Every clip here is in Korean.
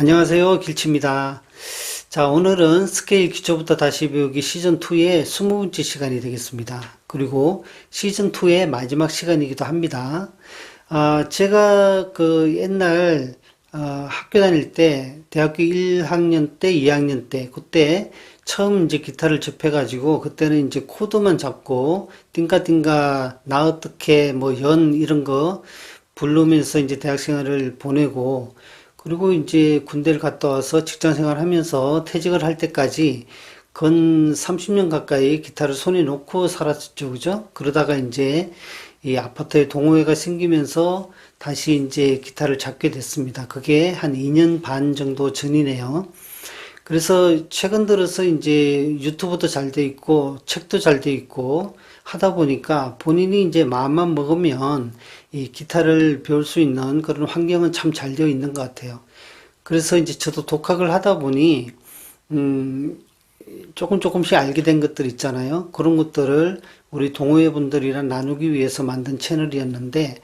안녕하세요. 길치입니다. 자, 오늘은 스케일 기초부터 다시 배우기 시즌2의 20번째 시간이 되겠습니다. 그리고 시즌2의 마지막 시간이기도 합니다. 아, 제가 그 옛날 어, 학교 다닐 때, 대학교 1학년 때, 2학년 때, 그때 처음 이제 기타를 접해 가지고, 그때는 이제 코드만 잡고, 띵가띵가, 나 어떻게, 뭐, 연, 이런 거 부르면서 이제 대학 생활을 보내고, 그리고 이제 군대를 갔다 와서 직장 생활하면서 퇴직을 할 때까지 건 30년 가까이 기타를 손에 놓고 살았었죠, 그죠? 그러다가 이제 이 아파트에 동호회가 생기면서 다시 이제 기타를 잡게 됐습니다. 그게 한 2년 반 정도 전이네요. 그래서 최근 들어서 이제 유튜브도 잘 돼 있고 책도 잘 돼 있고 하다 보니까 본인이 이제 마음만 먹으면 이 기타를 배울 수 있는 그런 환경은 참 잘 되어 있는 것 같아요. 그래서 이제 저도 독학을 하다 보니 음 조금 조금씩 알게 된 것들 있잖아요. 그런 것들을 우리 동호회 분들이랑 나누기 위해서 만든 채널이었는데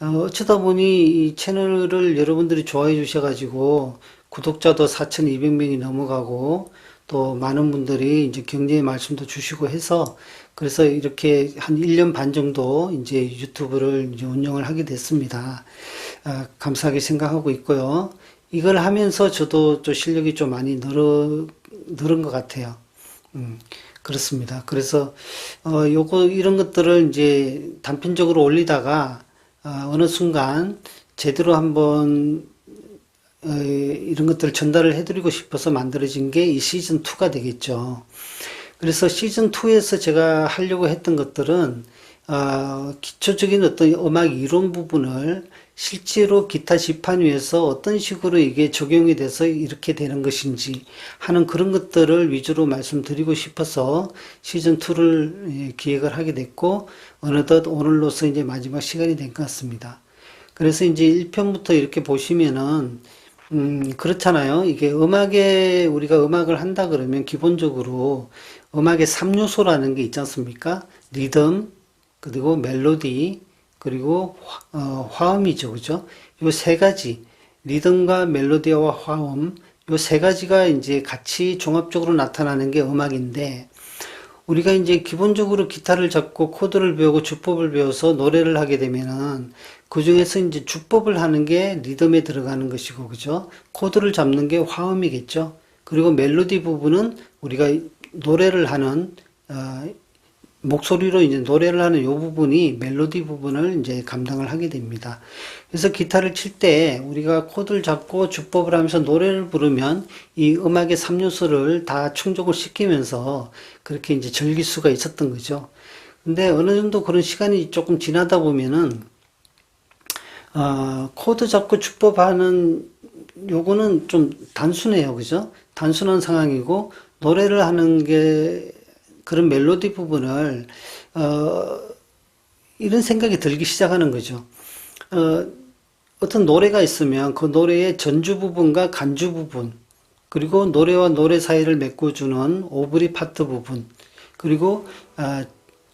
어, 어쩌다 보니 이 채널을 여러분들이 좋아해 주셔가지고 구독자도 4,200명이 넘어가고 또 많은 분들이 이제 격려의 말씀도 주시고 해서 그래서 이렇게 한 1년 반 정도 이제 유튜브를 이제 운영을 하게 됐습니다. 아, 감사하게 생각하고 있고요. 이걸 하면서 저도 또 실력이 좀 많이 늘어, 늘은 것 같아요. 음, 그렇습니다. 그래서, 어, 요거, 이런 것들을 이제 단편적으로 올리다가, 어, 어느 순간 제대로 한번, 어, 이런 것들을 전달을 해드리고 싶어서 만들어진 게 이 시즌2가 되겠죠. 그래서 시즌2에서 제가 하려고 했던 것들은, 어, 기초적인 어떤 음악 이론 부분을 실제로 기타 지판 위에서 어떤 식으로 이게 적용이 돼서 이렇게 되는 것인지 하는 그런 것들을 위주로 말씀드리고 싶어서 시즌2를 기획을 하게 됐고, 어느덧 오늘로서 이제 마지막 시간이 된 것 같습니다. 그래서 이제 1편부터 이렇게 보시면은, 음, 그렇잖아요. 이게 음악에, 우리가 음악을 한다 그러면 기본적으로 음악의 3요소라는 게 있지 않습니까? 리듬, 그리고 멜로디, 그리고 화, 어, 화음이죠. 그죠? 요 세 가지, 리듬과 멜로디와 화음, 요 세 가지가 이제 같이 종합적으로 나타나는 게 음악인데, 우리가 이제 기본적으로 기타를 잡고 코드를 배우고 주법을 배워서 노래를 하게 되면은 그 중에서 이제 주법을 하는 게 리듬에 들어가는 것이고, 그죠? 코드를 잡는 게 화음이겠죠? 그리고 멜로디 부분은 우리가 노래를 하는, 어, 목소리로 이제 노래를 하는 요 부분이 멜로디 부분을 이제 감당을 하게 됩니다. 그래서 기타를 칠 때 우리가 코드를 잡고 주법을 하면서 노래를 부르면 이 음악의 3요소를 다 충족을 시키면서 그렇게 이제 즐길 수가 있었던 거죠. 근데 어느 정도 그런 시간이 조금 지나다 보면은 어, 코드 잡고 주법하는 요거는 좀 단순해요. 그죠? 단순한 상황이고 노래를 하는 게 그런 멜로디 부분을 어, 이런 생각이 들기 시작하는 거죠. 어, 어떤 노래가 있으면 그 노래의 전주 부분과 간주 부분 그리고 노래와 노래 사이를 메꿔주는 오브리 파트 부분 그리고 아,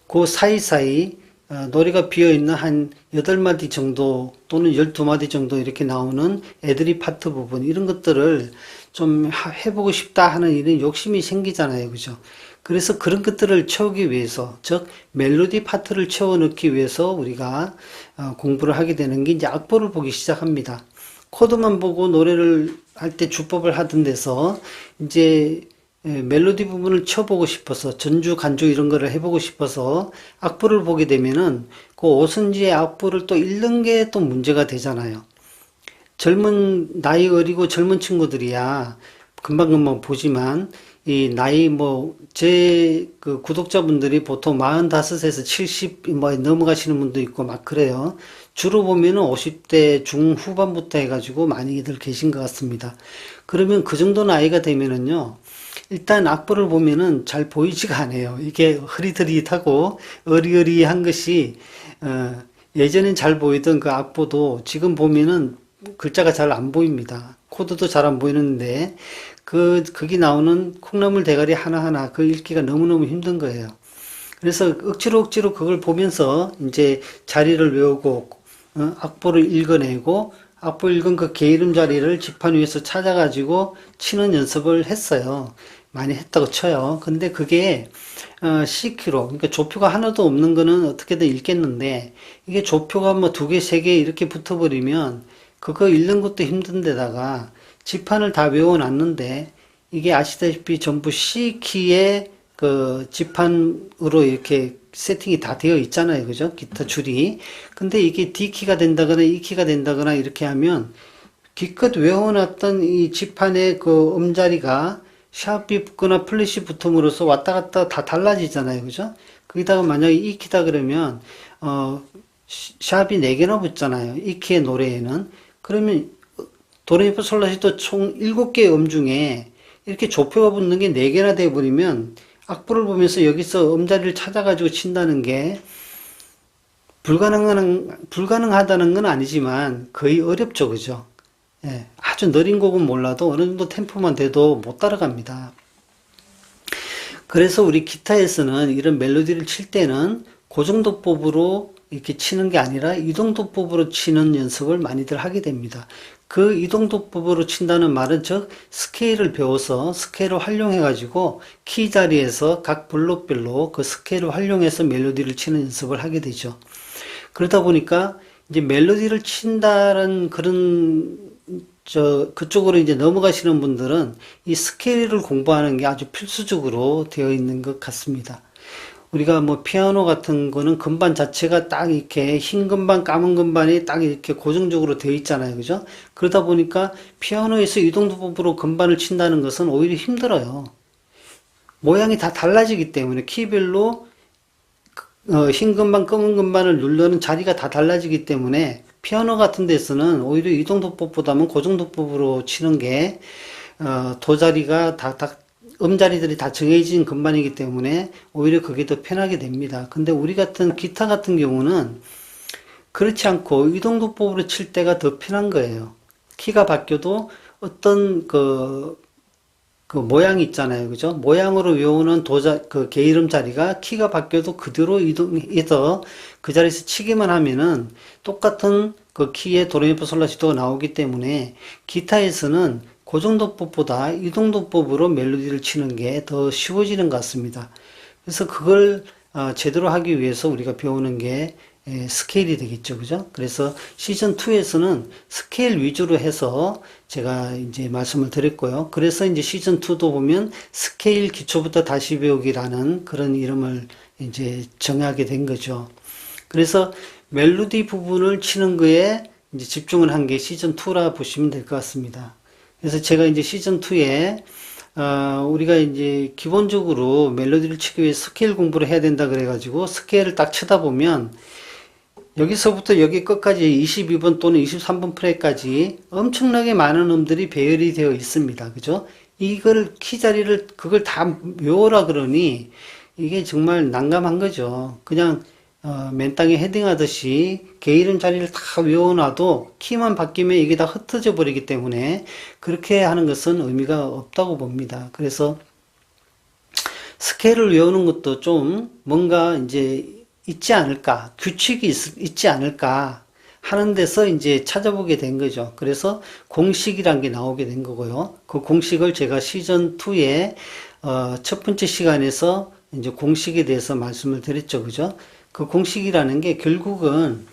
그 사이사이 어, 노래가 비어있는 한 8마디 정도 또는 12마디 정도 이렇게 나오는 애드리 파트 부분 이런 것들을 좀 하- 해보고 싶다 하는 이런 욕심이 생기잖아요. 그죠? 그래서 그런 것들을 채우기 위해서, 즉, 멜로디 파트를 채워 넣기 위해서 우리가 어, 공부를 하게 되는 게 이제 악보를 보기 시작합니다. 코드만 보고 노래를 할 때 주법을 하던 데서 이제 예, 멜로디 부분을 쳐보고 싶어서 전주 간주 이런 거를 해보고 싶어서 악보를 보게 되면은 그 오선지의 악보를 또 읽는 게 또 문제가 되잖아요. 젊은 나이 어리고 젊은 친구들이야 금방금방 보지만 이 나이 뭐 제 그 구독자분들이 보통 45에서 70 뭐 넘어가시는 분도 있고 막 그래요. 주로 보면은 50대 중후반부터 해가지고 많이들 계신 것 같습니다. 그러면 그 정도 나이가 되면은요. 일단 악보를 보면은 잘 보이지가 않아요. 이게 흐릿흐릿하고 어리어리한 것이 어, 예전엔 잘 보이던 그 악보도 지금 보면은 글자가 잘 안 보입니다. 코드도 잘 안 보이는데 그 거기 나오는 콩나물 대가리 하나하나 그 읽기가 너무너무 힘든 거예요. 그래서 억지로 억지로 그걸 보면서 이제 자리를 외우고 어, 악보를 읽어내고 악보 읽은 그 게으름 자리를 지판 위에서 찾아가지고 치는 연습을 했어요. 많이 했다고 쳐요. 근데 그게 어, C키로 그러니까 조표가 하나도 없는 거는 어떻게든 읽겠는데 이게 조표가 뭐 두 개, 세 개 이렇게 붙어버리면 그거 읽는 것도 힘든데다가 지판을 다 외워놨는데 이게 아시다시피 전부 C키의 그 지판으로 이렇게 세팅이 다 되어 있잖아요. 그죠? 기타 줄이. 근데 이게 D키가 된다거나 E키가 된다거나 이렇게 하면 기껏 외워놨던 이 지판의 그 음자리가 샵이 붙거나 플랫이 붙음으로써 왔다 갔다 다 달라지잖아요. 그죠? 거기다가 만약에 E키다 그러면, 어, 시- 샵이 4개나 붙잖아요. E키의 노래에는. 그러면 도레미파 솔라시도 총 7개의 음 중에 이렇게 조표가 붙는 게 4개나 돼버리면 악보를 보면서 여기서 음자리를 찾아가지고 친다는 게 불가능한, 불가능하다는 건 아니지만 거의 어렵죠. 그죠? 예, 아주 느린 곡은 몰라도 어느 정도 템포만 돼도 못 따라갑니다. 그래서 우리 기타에서는 이런 멜로디를 칠 때는 고정도법으로 이렇게 치는 게 아니라 이동도법으로 치는 연습을 많이들 하게 됩니다. 그 이동도법으로 친다는 말은 즉 스케일을 배워서 스케일을 활용해 가지고 키 자리에서 각 블록별로 그 스케일을 활용해서 멜로디를 치는 연습을 하게 되죠. 그러다 보니까 이제 멜로디를 친다는 그런 저 그쪽으로 이제 넘어가시는 분들은 이 스케일을 공부하는 게 아주 필수적으로 되어 있는 것 같습니다. 우리가 뭐 피아노 같은 거는 금반 자체가 딱 이렇게 흰 금반, 까만 금반이 딱 이렇게 고정적으로 되어 있잖아요. 그죠? 그러다 보니까 피아노에서 이동도법으로 금반을 친다는 것은 오히려 힘들어요. 모양이 다 달라지기 때문에 키별로 어, 흰 금반, 검은 금반을 누르는 자리가 다 달라지기 때문에 피아노 같은 데서는 오히려 이동도법보다는 고정도법으로 치는 게 어, 도자리가 다, 다 음자리들이 다 정해진 금반이기 때문에 오히려 그게 더 편하게 됩니다. 근데 우리 같은 기타 같은 경우는 그렇지 않고 이동도법으로 칠 때가 더 편한 거예요. 키가 바뀌어도 어떤 그, 그 모양이 있잖아요. 그죠? 모양으로 외우는 도자, 그 게이름 자리가 키가 바뀌어도 그대로 이동해서 그 자리에서 치기만 하면은 똑같은 그 키의 도레미파 솔라시도가 나오기 때문에 기타에서는 고정도법보다 이동도법으로 멜로디를 치는 게 더 쉬워지는 것 같습니다. 그래서 그걸 어, 제대로 하기 위해서 우리가 배우는 게 에, 스케일이 되겠죠. 그죠? 그래서 시즌 2에서는 스케일 위주로 해서 제가 이제 말씀을 드렸고요. 그래서 이제 시즌 2도 보면 스케일 기초부터 다시 배우기라는 그런 이름을 이제 정하게 된 거죠. 그래서 멜로디 부분을 치는 거에 이제 집중을 한 게 시즌 2라 보시면 될 것 같습니다. 그래서 제가 이제 시즌 2에 어, 우리가 이제 기본적으로 멜로디를 치기 위해 스케일 공부를 해야 된다 그래가지고 스케일을 딱 치다 보면 여기서부터 여기 끝까지 22번 또는 23번 프레까지 엄청나게 많은 음들이 배열이 되어 있습니다. 그죠? 이걸 키 자리를 그걸 다 외워라 그러니 이게 정말 난감한 거죠. 그냥 어, 맨땅에 헤딩하듯이 게이름 자리를 다 외워놔도 키만 바뀌면 이게 다 흩어져 버리기 때문에 그렇게 하는 것은 의미가 없다고 봅니다. 그래서 스케일을 외우는 것도 좀 뭔가 이제 있지 않을까, 규칙이 있, 지 않을까 하는 데서 이제 찾아보게 된 거죠. 그래서 공식이란 게 나오게 된 거고요. 그 공식을 제가 시즌 2에 어, 첫 번째 시간에서 이제 공식에 대해서 말씀을 드렸죠. 그죠? 그 공식이라는 게 결국은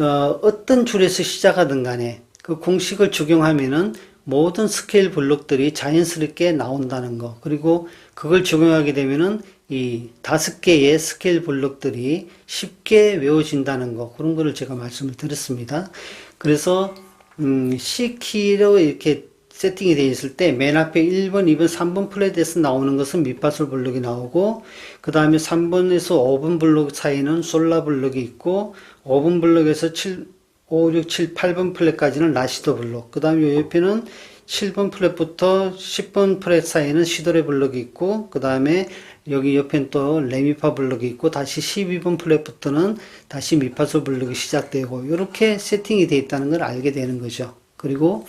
어, 어떤 줄에서 시작하든 간에 그 공식을 적용하면은 모든 스케일 블록들이 자연스럽게 나온다는 거. 그리고 그걸 적용하게 되면은 이 다섯 개의 스케일 블록들이 쉽게 외워진다는 거. 그런 거를 제가 말씀을 드렸습니다. 그래서, 음, C키로 이렇게 세팅이 되어 있을 때 맨 앞에 1번, 2번, 3번 플랫에서 나오는 것은 밑바솔 블록이 나오고 그 다음에 3번에서 5번 블록 사이는 솔라 블록이 있고 5번 블록에서 7, 5, 6, 7, 8번 플랫까지는 라시도 블록 그 다음에 옆에는 7번 플랫부터 10번 플랫 사이는 시도레 블록이 있고 그 다음에 여기 옆엔 또 레미파 블록이 있고 다시 12번 플랫부터는 다시 미파솔 블록이 시작되고 이렇게 세팅이 되어 있다는 걸 알게 되는 거죠. 그리고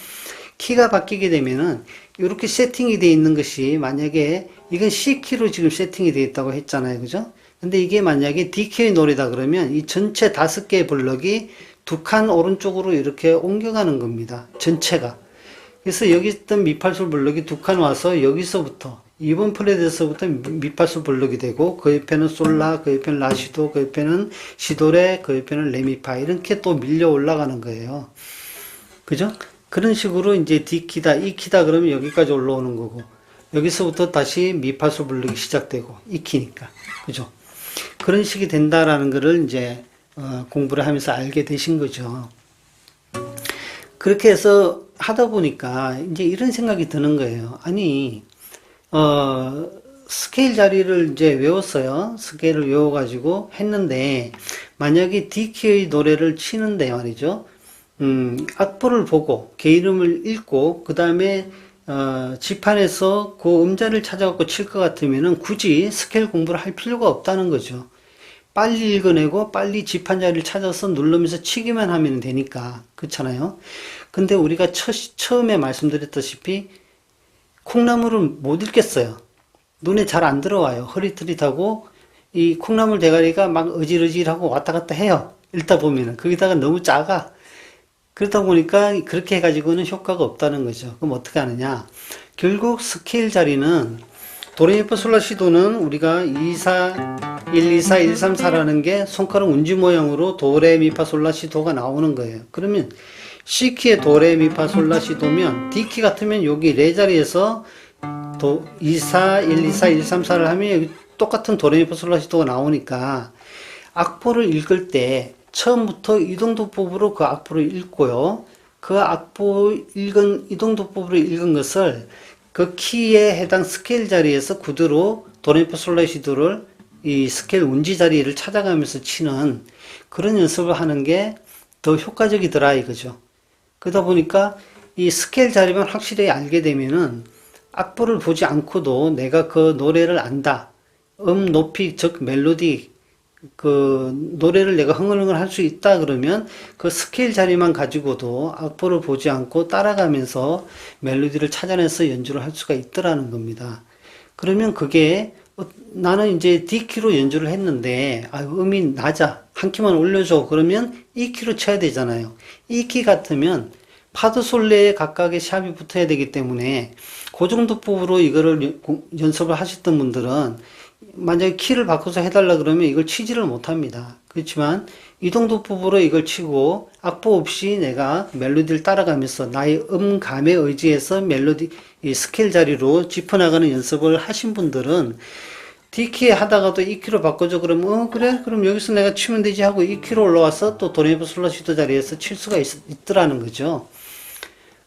키가 바뀌게 되면은 이렇게 세팅이 되어 있는 것이 만약에 이건 C키로 지금 세팅이 되어 있다고 했잖아요. 그죠? 근데 이게 만약에 D키의 노래다 그러면 이 전체 다섯 개의 블럭이 두 칸 오른쪽으로 이렇게 옮겨가는 겁니다. 전체가. 그래서 여기 있던 미팔솔 블럭이 두 칸 와서 여기서부터 2번 플랫에서부터 미팔솔 블럭이 되고 그 옆에는 솔라, 그 옆에는 라시도, 그 옆에는 시도레, 그 옆에는 레미파 이렇게 또 밀려 올라가는 거예요. 그죠? 그런 식으로 이제 D키다, E키다 그러면 여기까지 올라오는 거고 여기서부터 다시 미파솔 블럭이 시작되고 E키니까. 그죠? 그런 식이 된다라는 거를 이제 어, 공부를 하면서 알게 되신 거죠. 그렇게 해서 하다 보니까 이제 이런 생각이 드는 거예요. 아니, 어, 스케일 자리를 이제 외웠어요. 스케일을 외워 가지고 했는데, 만약에 D키의 노래를 치는데 말이죠. 음, 악보를 보고, 개 이름을 읽고, 그 다음에, 어, 지판에서 그 음자를 찾아갖고 칠 것 같으면은 굳이 스케일 공부를 할 필요가 없다는 거죠. 빨리 읽어내고 빨리 지판 자리를 찾아서 누르면서 치기만 하면 되니까. 그렇잖아요. 근데 우리가 처, 처음에 말씀드렸다시피 콩나물을 못 읽겠어요. 눈에 잘 안 들어와요. 흐릿흐릿하고 이 콩나물 대가리가 막 어질어질하고 왔다 갔다 해요. 읽다 보면은. 거기다가 너무 작아. 그렇다 보니까 그렇게 해가지고는 효과가 없다는 거죠. 그럼 어떻게 하느냐? 결국 스케일 자리는 도레미파 솔라시도는 우리가 2, 4, 1, 2, 4, 1, 3, 4라는 게 손가락 운지 모양으로 도레미파 솔라시도가 나오는 거예요. 그러면 C키의 도레미파 솔라시도면 D키 같으면 여기 레 자리에서 도 2, 4, 1, 2, 4, 1, 3, 4를 하면 똑같은 도레미파 솔라시도가 나오니까 악보를 읽을 때 처음부터 이동도법으로 그 악보를 읽고요. 그 악보 읽은 이동도법으로 읽은 것을 그 키에 해당 스케일 자리에서 그대로 도레미파 솔라시도를 이 스케일 운지 자리를 찾아가면서 치는 그런 연습을 하는 게 더 효과적이더라 이거죠. 그러다 보니까 이 스케일 자리만 확실히 알게 되면은 악보를 보지 않고도 내가 그 노래를 안다. 음, 높이, 즉 멜로디 그 노래를 내가 흥얼흥얼 할 수 있다 그러면 그 스케일 자리만 가지고도 악보를 보지 않고 따라가면서 멜로디를 찾아내서 연주를 할 수가 있더라는 겁니다. 그러면 그게 어, 나는 이제 D키로 연주를 했는데 아, 음이 낮아 한 키만 올려줘 그러면 E키로 쳐야 되잖아요. E키 같으면 파도 솔레에 각각의 샵이 붙어야 되기 때문에 그 정도 법으로 이거를 연습을 하셨던 분들은 만약에 키를 바꿔서 해달라 그러면 이걸 치지를 못합니다. 그렇지만 이동도법으로 이걸 치고 악보 없이 내가 멜로디를 따라가면서 나의 음감에 의지해서 멜로디 이 스케일 자리로 짚어나가는 연습을 하신 분들은 D키 하다가도 E키로 바꿔줘 그러면 어 그래 그럼 여기서 내가 치면 되지 하고 E키로 올라와서 또 도레미 솔라시도 자리에서 칠 수가 있, 있더라는 거죠.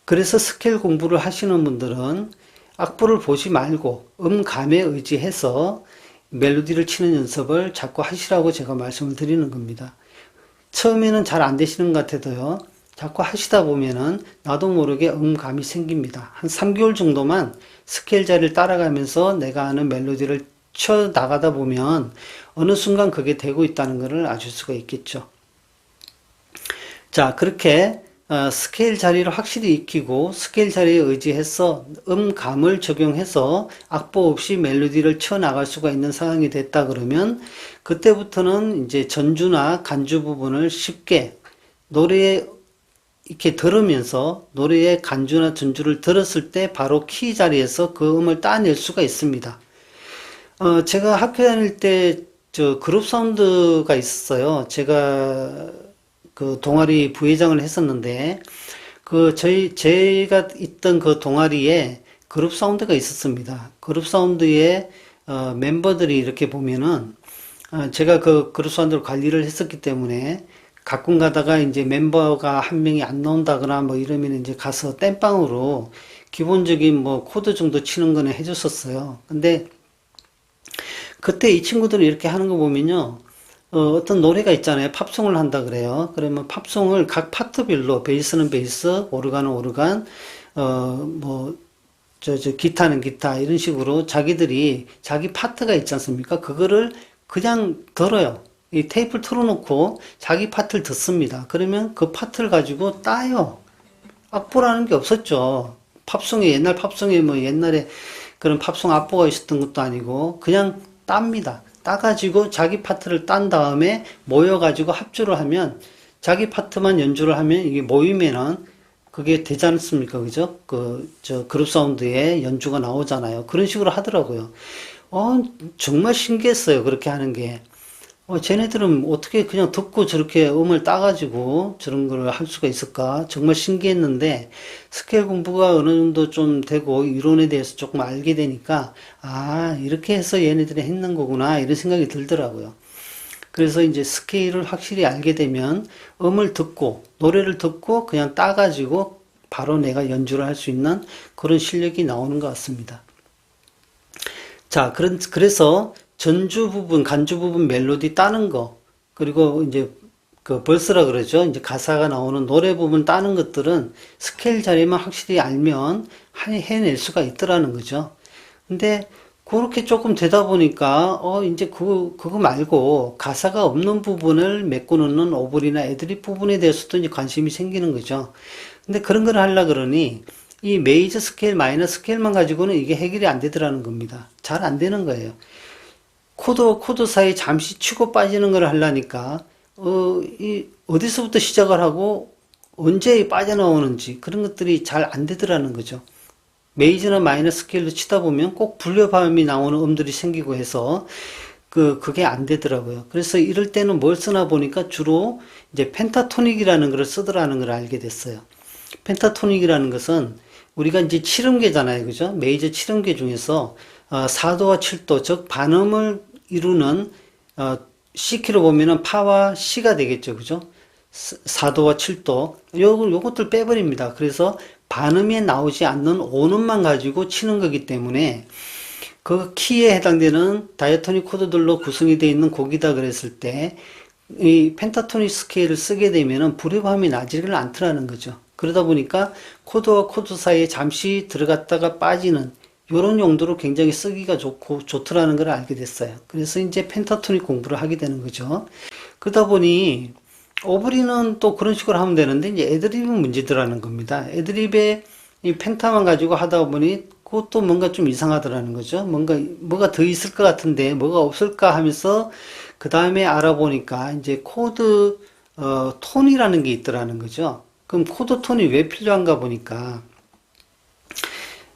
그래서 스케일 공부를 하시는 분들은 악보를 보지 말고 음감에 의지해서 멜로디를 치는 연습을 자꾸 하시라고 제가 말씀을 드리는 겁니다. 처음에는 잘 안 되시는 것 같아도요. 자꾸 하시다 보면은 나도 모르게 음감이 생깁니다. 한 3개월 정도만 스케일 자리를 따라가면서 내가 아는 멜로디를 쳐 나가다 보면 어느 순간 그게 되고 있다는 것을 아실 수가 있겠죠. 자, 그렇게 어, 스케일 자리를 확실히 익히고 스케일 자리에 의지해서 음감을 적용해서 악보 없이 멜로디를 쳐 나갈 수가 있는 상황이 됐다 그러면 그때부터는 이제 전주나 간주 부분을 쉽게 노래에 이렇게 들으면서 노래의 간주나 전주를 들었을 때 바로 키 자리에서 그 음을 따낼 수가 있습니다. 어, 제가 학교 다닐 때 저 그룹 사운드가 있었어요. 제가 그 동아리 부회장을 했었는데 그 저희 제가 있던 그 동아리에 그룹 사운드가 있었습니다. 그룹 사운드에 어, 멤버들이 이렇게 보면은 어, 제가 그 그룹 사운드를 관리를 했었기 때문에 가끔 가다가 이제 멤버가 한 명이 안 나온다거나 뭐 이러면 이제 가서 땜빵으로 기본적인 뭐 코드 정도 치는 거는 해줬었어요. 근데 그때 이 친구들이 이렇게 하는 거 보면요. 어, 떤 노래가 있잖아요. 팝송을 한다 그래요. 그러면 팝송을 각 파트별로 베이스는 베이스, 오르간은 오르간, 어, 뭐, 저, 저, 기타는 기타, 이런 식으로 자기들이 자기 파트가 있지 않습니까? 그거를 그냥 들어요. 이 테이프를 틀어놓고 자기 파트를 듣습니다. 그러면 그 파트를 가지고 따요. 악보라는 게 없었죠. 팝송에, 옛날 팝송에 뭐 옛날에 그런 팝송 악보가 있었던 것도 아니고 그냥 땁니다. 따가지고 자기 파트를 딴 다음에 모여가지고 합주를 하면 자기 파트만 연주를 하면 이게 모이면은 그게 되지 않습니까? 그죠? 그, 저, 그룹 사운드에 연주가 나오잖아요. 그런 식으로 하더라고요. 어, 정말 신기했어요. 그렇게 하는 게. 어, 쟤네들은 어떻게 그냥 듣고 저렇게 음을 따가지고 저런 걸 할 수가 있을까? 정말 신기했는데, 스케일 공부가 어느 정도 좀 되고, 이론에 대해서 조금 알게 되니까, 아, 이렇게 해서 얘네들이 했는 거구나, 이런 생각이 들더라고요. 그래서 이제 스케일을 확실히 알게 되면, 음을 듣고, 노래를 듣고, 그냥 따가지고, 바로 내가 연주를 할 수 있는 그런 실력이 나오는 것 같습니다. 자, 그런, 그래서 전주 부분, 간주 부분 멜로디 따는 거, 그리고 이제 그 벌스라 그러죠. 이제 가사가 나오는 노래 부분 따는 것들은 스케일 자리만 확실히 알면 하- 해낼 수가 있더라는 거죠. 근데 그렇게 조금 되다 보니까 어 이제 그거 그거 말고 가사가 없는 부분을 메꿔 놓는 오버리나 애드립 부분에 대해서도 이제 관심이 생기는 거죠. 근데 그런 걸 하려 그러니 이 메이저 스케일, 마이너 스케일만 가지고는 이게 해결이 안 되더라는 겁니다. 잘 안 되는 거예요. 코드와 코드 사이 잠시 치고 빠지는 걸 하려니까 어, 이 어디서부터 시작을 하고 언제 빠져나오는지 그런 것들이 잘 안 되더라는 거죠. 메이저나 마이너 스케일로 치다 보면 꼭 불려감이 나오는 음들이 생기고 해서 그 그게 안 되더라고요. 그래서 이럴 때는 뭘 쓰나 보니까 주로 이제 펜타토닉이라는 걸 쓰더라는 걸 알게 됐어요. 펜타토닉이라는 것은 우리가 이제 칠음계잖아요. 그죠? 메이저 칠음계 중에서 어, 4도와 7도, 즉 반음을 이루는 어, C키로 보면은 파와 C가 되겠죠. 그죠? 4도와 7도. 요, 요것들 빼버립니다. 그래서 반음이 나오지 않는 오음만 가지고 치는 거기 때문에 그 키에 해당되는 다이아토닉 코드들로 구성이 되어 있는 곡이다 그랬을 때 이 펜타토닉 스케일을 쓰게 되면은 불협화음이 나지를 않더라는 거죠. 그러다 보니까 코드와 코드 사이에 잠시 들어갔다가 빠지는 이런 용도로 굉장히 쓰기가 좋고 좋더라는 걸 알게 됐어요. 그래서 이제 펜타토닉 공부를 하게 되는 거죠. 그러다 보니 오브리는 또 그런 식으로 하면 되는데 이제 애드립은 문제더라는 겁니다. 애드립에 이 펜타만 가지고 하다 보니 그것도 뭔가 좀 이상하더라는 거죠. 뭔가 뭐가 더 있을 것 같은데 뭐가 없을까 하면서 그 다음에 알아보니까 이제 코드 어, 톤이라는 게 있더라는 거죠. 그럼 코드 톤이 왜 필요한가 보니까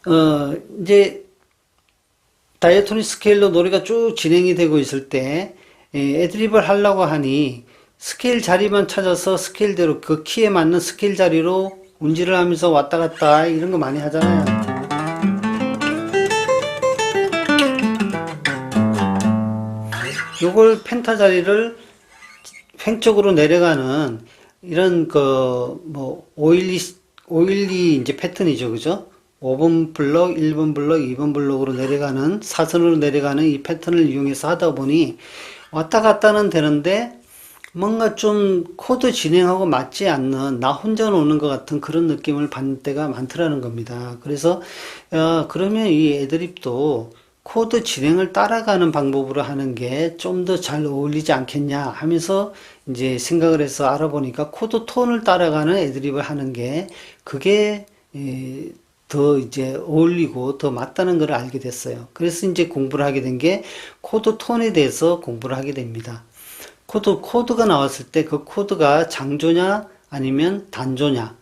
어, 이제 다이아토닉 스케일로 노래가 쭉 진행이 되고 있을 때 에, 애드립을 하려고 하니 스케일 자리만 찾아서 스케일대로 그 키에 맞는 스케일 자리로 운지를 하면서 왔다 갔다 이런 거 많이 하잖아요. 요걸 펜타 자리를 횡쪽으로 내려가는 이런 그뭐 512, 512 이제 패턴이죠. 그죠? 5번 블럭, 1번 블럭, 2번 블럭으로 내려가는 사선으로 내려가는 이 패턴을 이용해서 하다 보니 왔다 갔다는 되는데 뭔가 좀 코드 진행하고 맞지 않는 나 혼자 노는 것 같은 그런 느낌을 받는 때가 많더라는 겁니다. 그래서 어, 그러면 이 애드립도 코드 진행을 따라가는 방법으로 하는 게 좀 더 잘 어울리지 않겠냐 하면서 이제 생각을 해서 알아보니까 코드 톤을 따라가는 애드립을 하는 게 그게 에, 더 이제 어울리고 더 맞다는 걸 알게 됐어요. 그래서 이제 공부를 하게 된 게 코드 톤에 대해서 공부를 하게 됩니다. 코드, 코드가 나왔을 때 그 코드가 장조냐 아니면 단조냐,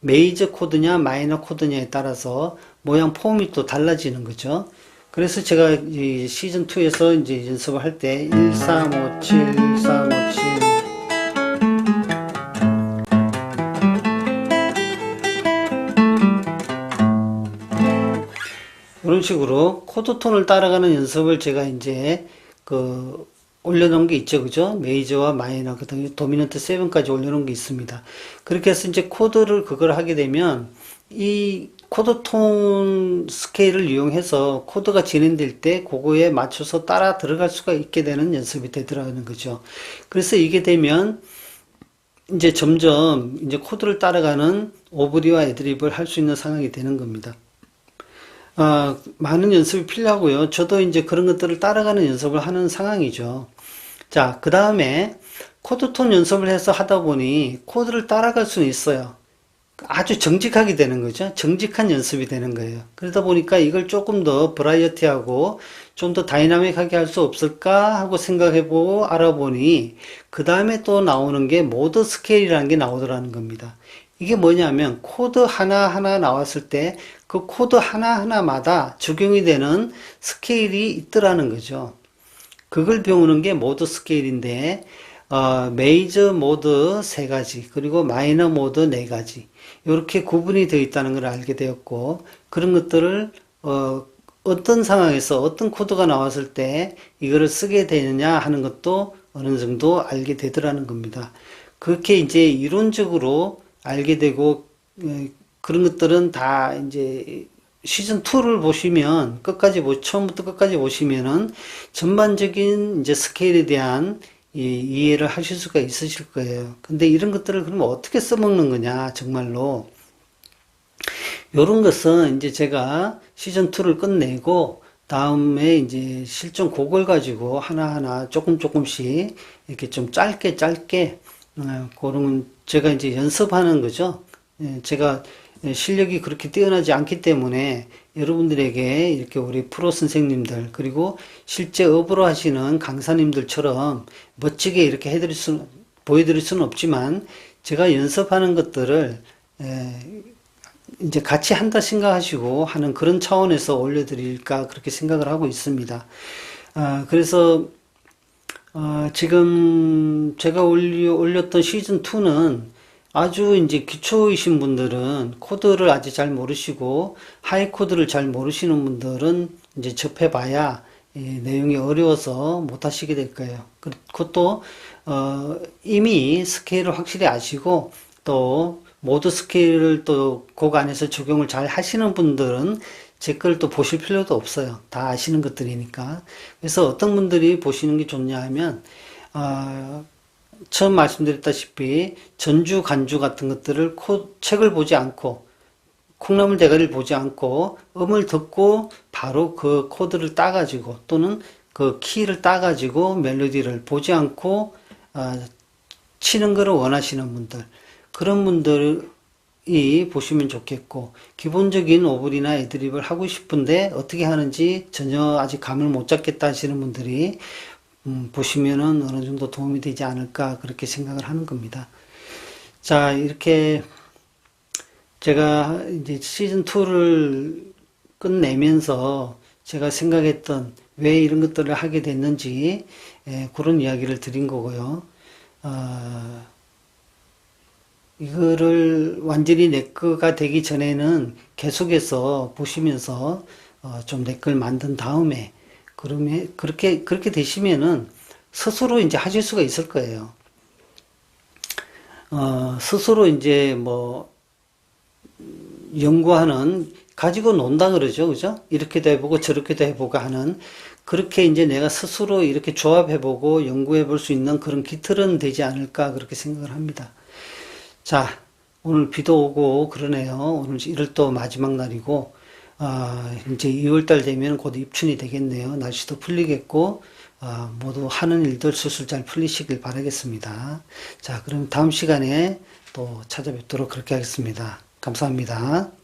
메이저 코드냐 마이너 코드냐에 따라서 모양 폼이 또 달라지는 거죠. 그래서 제가 이 시즌 2에서 이제 연습을 할 때 1, 3, 이런 식으로 코드 톤을 따라가는 연습을 제가 이제 그 올려놓은 게 있죠, 그죠? 메이저와 마이너, 그 다음에 도미넌트 7까지 올려놓은 게 있습니다. 그렇게 해서 이제 코드를 그걸 하게 되면 이 코드 톤 스케일을 이용해서 코드가 진행될 때 그거에 맞춰서 따라 들어갈 수가 있게 되는 연습이 되더라는 거죠. 그래서 이게 되면 이제 점점 이제 코드를 따라가는 오브리와 애드립을 할 수 있는 상황이 되는 겁니다. 아, 많은 연습이 필요하고요. 저도 이제 그런 것들을 따라가는 연습을 하는 상황이죠. 자, 그 다음에 코드 톤 연습을 해서 하다 보니 코드를 따라갈 수는 있어요. 아주 정직하게 되는 거죠. 정직한 연습이 되는 거예요. 그러다 보니까 이걸 조금 더 브라이어티하고 좀 더 다이나믹하게 할 수 없을까 하고 생각해보고 알아보니 그 다음에 또 나오는 게 모드 스케일이라는 게 나오더라는 겁니다. 이게 뭐냐면 코드 하나하나 나왔을 때 그 코드 하나하나마다 적용이 되는 스케일이 있더라는 거죠. 그걸 배우는 게 모드 스케일인데 어, 메이저 모드 세 가지 그리고 마이너 모드 네 가지 이렇게 구분이 되어 있다는 걸 알게 되었고 그런 것들을 어, 어떤 상황에서 어떤 코드가 나왔을 때 이거를 쓰게 되느냐 하는 것도 어느 정도 알게 되더라는 겁니다. 그렇게 이제 이론적으로 알게 되고 어, 그런 것들은 다 이제 시즌 2를 보시면 끝까지 보 처음부터 끝까지 보시면은 전반적인 이제 스케일에 대한 이 이해를 하실 수가 있으실 거예요. 근데 이런 것들을 그러면 어떻게 써먹는 거냐, 정말로. 요런 것은 이제 제가 시즌 2를 끝내고 다음에 이제 실전 곡을 가지고 하나하나 조금 조금씩 이렇게 좀 짧게 짧게 어, 그런 제가 이제 연습하는 거죠. 예, 제가 실력이 그렇게 뛰어나지 않기 때문에 여러분들에게 이렇게 우리 프로 선생님들 그리고 실제 업으로 하시는 강사님들처럼 멋지게 이렇게 해드릴 수 보여드릴 수는 없지만 제가 연습하는 것들을 에, 이제 같이 한다 생각하시고 하는 그런 차원에서 올려드릴까 그렇게 생각을 하고 있습니다. 아, 그래서 어, 지금 제가 올려, 올렸던 시즌 2는 아주 이제 기초이신 분들은 코드를 아직 잘 모르시고 하이 코드를 잘 모르시는 분들은 이제 접해봐야 이 내용이 어려워서 못 하시게 될 거예요. 그- 그것도 어, 이미 스케일을 확실히 아시고 또 모드 스케일을 또 곡 안에서 적용을 잘 하시는 분들은 제 걸 또 보실 필요도 없어요. 다 아시는 것들이니까. 그래서 어떤 분들이 보시는 게 좋냐 하면 아, 처음 말씀드렸다시피 전주, 간주 같은 것들을 코, 책을 보지 않고 콩나물 대가리를 보지 않고 음을 듣고 바로 그 코드를 따가지고 또는 그 키를 따가지고 멜로디를 보지 않고 아, 치는 거를 원하시는 분들 그런 분들 이 보시면 좋겠고 기본적인 오블이나 애드립을 하고 싶은데 어떻게 하는지 전혀 아직 감을 못 잡겠다 하시는 분들이 음, 보시면은 어느 정도 도움이 되지 않을까 그렇게 생각을 하는 겁니다. 자, 이렇게 제가 이제 시즌 2를 끝내면서 제가 생각했던 왜 이런 것들을 하게 됐는지 예, 그런 이야기를 드린 거고요. 어, 이거를 완전히 내 거가 되기 전에는 계속해서 보시면서 어, 좀 내 걸 만든 다음에 그러면 그렇게 그렇게 되시면은 스스로 이제 하실 수가 있을 거예요. 어, 스스로 이제 뭐 연구하는 가지고 논다 그러죠, 그죠? 이렇게도 해보고 저렇게도 해보고 하는 그렇게 이제 내가 스스로 이렇게 조합해보고 연구해볼 수 있는 그런 기틀은 되지 않을까 그렇게 생각을 합니다. 자, 오늘 비도 오고 그러네요. 오늘 1월도 마지막 날이고, 아, 이제 2월달 되면 곧 입춘이 되겠네요. 날씨도 풀리겠고, 아, 모두 하는 일들 술술 잘 풀리시길 바라겠습니다. 자, 그럼 다음 시간에 또 찾아뵙도록 그렇게 하겠습니다. 감사합니다.